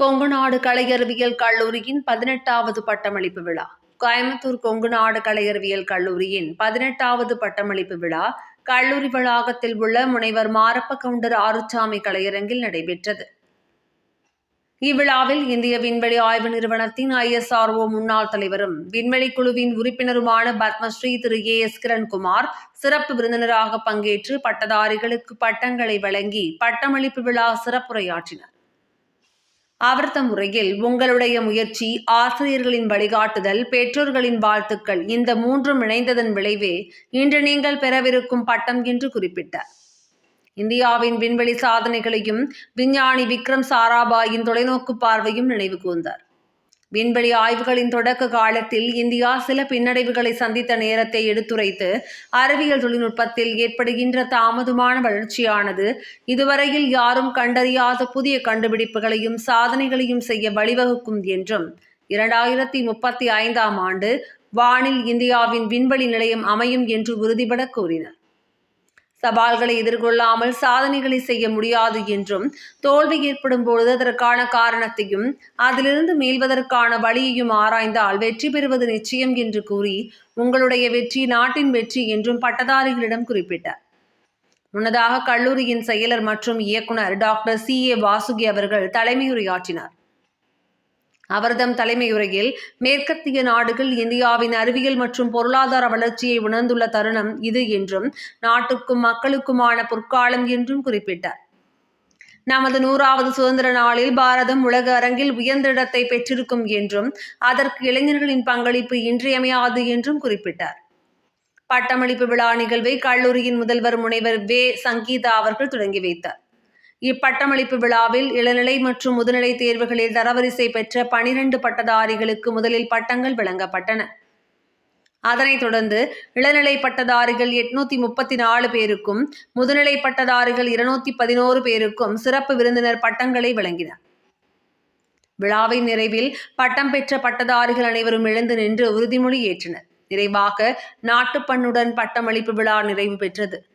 கொங்குநாடு கலையறிவியல் கல்லூரியின் பதினெட்டாவது பட்டமளிப்பு விழா. கோயம்புத்தூர் கொங்குநாடு கலையறிவியல் கல்லூரியின் பதினெட்டாவது பட்டமளிப்பு விழா கல்லூரி வளாகத்தில் உள்ள முனைவர் மாரப்ப கவுண்டர் ஆறுச்சாமி கலையரங்கில் நடைபெற்றது. இவ்விழாவில் இந்திய விண்வெளி ஆய்வு நிறுவனத்தின் ஐஎஸ்ஆர்ஓ முன்னாள் தலைவரும் விண்வெளி குழுவின் உறுப்பினருமான பத்மஸ்ரீ திரு ஏ எஸ் கிரண்குமார் சிறப்பு விருந்தினராக பங்கேற்று பட்டதாரிகளுக்கு பட்டங்களை வழங்கி பட்டமளிப்பு விழா சிறப்புரையாற்றினர். அவர் முறையில் உங்களுடைய முயற்சி ஆசிரியர்களின் வழிகாட்டுதல் பெற்றோர்களின் வாழ்த்துக்கள் இந்த மூன்றும் இணைந்ததன் விளைவே இன்று நீங்கள் பெறவிருக்கும் பட்டம் என்று குறிப்பிட்டார். இந்தியாவின் விண்வெளி சாதனைகளையும் விஞ்ஞானி விக்ரம் சாராபாயின் தொலைநோக்கு பார்வையும் நினைவு கூர்ந்தார். விண்வெளி ஆய்வுகளின் தொடக்க காலத்தில் இந்தியா சில பின்னடைவுகளை சந்தித்த நேரத்தை எடுத்துரைத்து அறிவியல் தொழில்நுட்பத்தில் ஏற்படுகின்ற தாமதமான வளர்ச்சியானது இதுவரையில் யாரும் கண்டறியாத புதிய கண்டுபிடிப்புகளையும் சாதனைகளையும் செய்ய வழிவகுக்கும் என்றும் இரண்டாயிரத்தி முப்பத்தி ஐந்தாம் ஆண்டு வானில் இந்தியாவின் விண்வெளி நிலையம் அமையும் என்று உறுதிபட கூறினார். சவால்களை எதிர்கொள்ளாமல் சாதனைகளை செய்ய முடியாது என்றும் தோல்வி ஏற்படும் பொழுது அதற்கான காரணத்தையும் அதிலிருந்து மீள்வதற்கான வழியையும் ஆராய்ந்தால் வெற்றி பெறுவது நிச்சயம் என்று கூறி உங்களுடைய வெற்றி நாட்டின் வெற்றி என்றும் பட்டதாரிகளிடம் குறிப்பிட்டார். முன்னதாக கல்லூரியின் செயலர் மற்றும் இயக்குனர் டாக்டர் சி ஏ வாசுகி அவர்கள் தலைமையுரையாற்றினார். அவர்தம் தலைமையுரையில் மேற்கத்திய நாடுகள் இந்தியாவின் அறிவியல் மற்றும் பொருளாதார வளர்ச்சியை உணர்ந்துள்ள தருணம் இது என்றும் நாட்டுக்கும் மக்களுக்குமான பொற்காலம் என்றும் குறிப்பிட்டார். நமது நூறாவது சுதந்திர நாளில் பாரதம் உலக அரங்கில் உயர்ந்த இடத்தை பெற்றிருக்கும் என்றும் அதற்கு இளைஞர்களின் பங்களிப்பு இன்றியமையாது என்றும் குறிப்பிட்டார். பட்டமளிப்பு விழா நிகழ்வை கல்லூரியின் முதல்வர் முனைவர் வே சங்கீதா அவர்கள் தொடங்கி வைத்தார். இப்பட்டமளிப்பு விழாவில் இளநிலை மற்றும் முதுநிலை தேர்வுகளில் தரவரிசை பெற்ற பனிரெண்டு பட்டதாரிகளுக்கு முதலில் பட்டங்கள் வழங்கப்பட்டன. அதனைத் தொடர்ந்து இளநிலை பட்டதாரிகள் எட்நூத்தி முப்பத்தி நாலு பேருக்கும் முதுநிலை பட்டதாரிகள் இருநூத்தி பதினோரு பேருக்கும் சிறப்பு விருந்தினர் பட்டங்களை வழங்கினர். விழாவின் நிறைவில் பட்டம் பெற்ற பட்டதாரிகள் அனைவரும் எழுந்து நின்று உறுதிமொழி ஏற்றனர். நிறைவாக நாட்டுப்பண்ணுடன் பட்டமளிப்பு விழா நிறைவு பெற்றது.